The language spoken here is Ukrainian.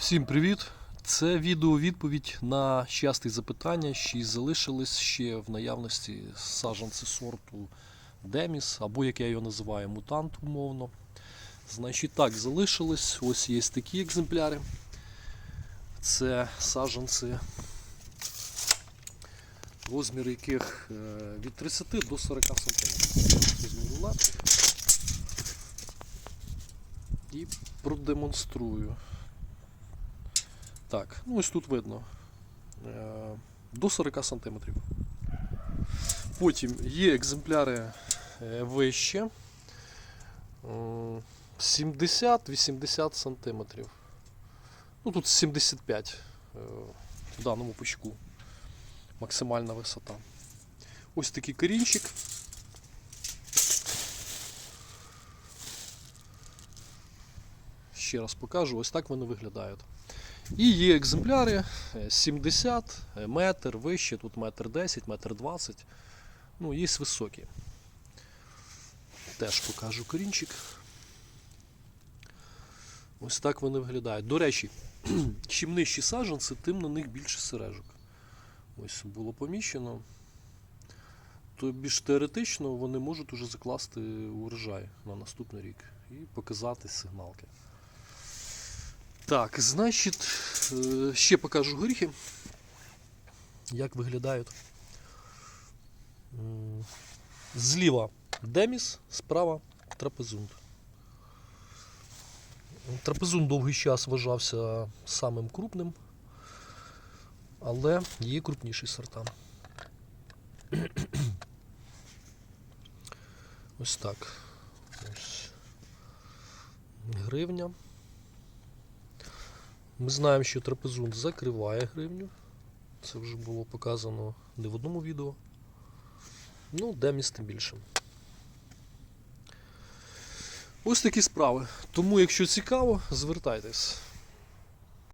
Всім привіт! Це відео відповідь на часті запитання, що залишились ще в наявності саджанці сорту Деміс, або як я його називаю, мутант умовно. Значить, так, залишились. Ось є такі екземпляри. Це саджанці, розмір яких е, від 30 до 40 см. І продемонструю. Так, ну ось тут видно. е, До 40 см. Потім є екземпляри е, вище. 70-80 см. Ну тут 75 е, в даному пучку. Максимальна висота. Ось такий корінчик. Ще раз покажу, ось так вони виглядають. І є екземпляри е, 70, е, метр, вище, тут метр 10, метр 20. Ну, є високі. Теж покажу корінчик. Ось так вони виглядають. До речі, чим нижчі саджанці, тим на них більше сережок. Ось було поміщено. То більш теоретично вони можуть уже закласти урожай на наступний рік і показати сигналки. Так, значить, е, ще покажу горіхи. Як виглядають. Зліва Деміс, справа трапезунд. Трапезунд довгий час вважався самим крупним, але є крупніші сорта. Ось так. Ось. Гривня. Ми знаємо, що трапезунд закриває гривню. Це вже було показано не в одному відео. Ну, де тим більше. Ось такі справи. Тому, якщо цікаво, звертайтесь.